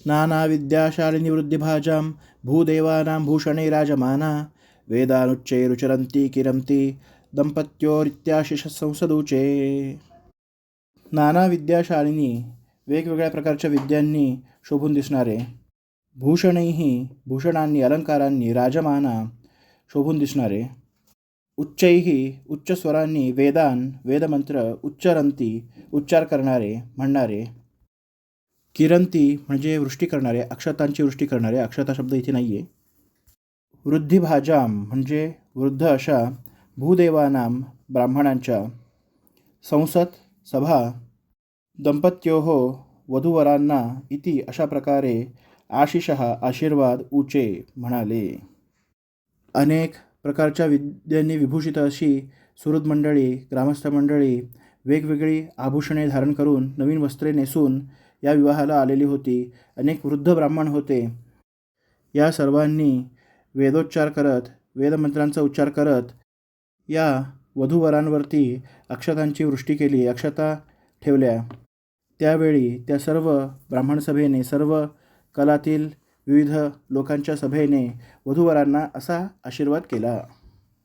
स्नानाविद्याशालिनिवृद्धिभाजां भूदेवानां भूषणे राजमाना वेदानुच्चैरुचरन्ती किरन्ती दंपत्योरित्याशिष संसदूचे नाना विद्याशालिनी वेगवेगळ्या प्रकारच्या विद्यांनी शोभून दिसणारे भूषणैही भूषणांनी अलंकारांनी राजमाना शोभून दिसणारे उच्चैही उच्च स्वरांनी वेदान वेदमंत्र उच्चरंती उच्चार करणारे म्हणणारे। किरंती म्हणजे वृष्टी करणारे अक्षतांची वृष्टी करणारे अक्षता शब्द इथे नाही आहे वृद्धिभाजाम म्हणजे वृद्ध अशा भूदेवानां ब्राह्मणांच्या संसद सभा दंपत्योहो वधूवरांना इति अशा प्रकारे आशिषः आशीर्वाद उचे म्हणाले. अनेक प्रकारच्या विद्यांनी विभूषित अशी सुहृद मंडळी ग्रामस्थ मंडळी वेगवेगळी आभूषणे धारण करून नवीन वस्त्रे नेसून या विवाहाला आलेली होती. अनेक वृद्ध ब्राह्मण होते. या सर्वांनी वेदोच्चार करत वेदमंत्रांचा उच्चार करत या वधूवरांवरती अक्षतांची वृष्टी केली अक्षता ठेवल्या. त्यावेळी त्या सर्व ब्राह्मण सभेने सर्व कलातील विविध लोकांच्या सभेने वधूवरांना असा आशीर्वाद केला.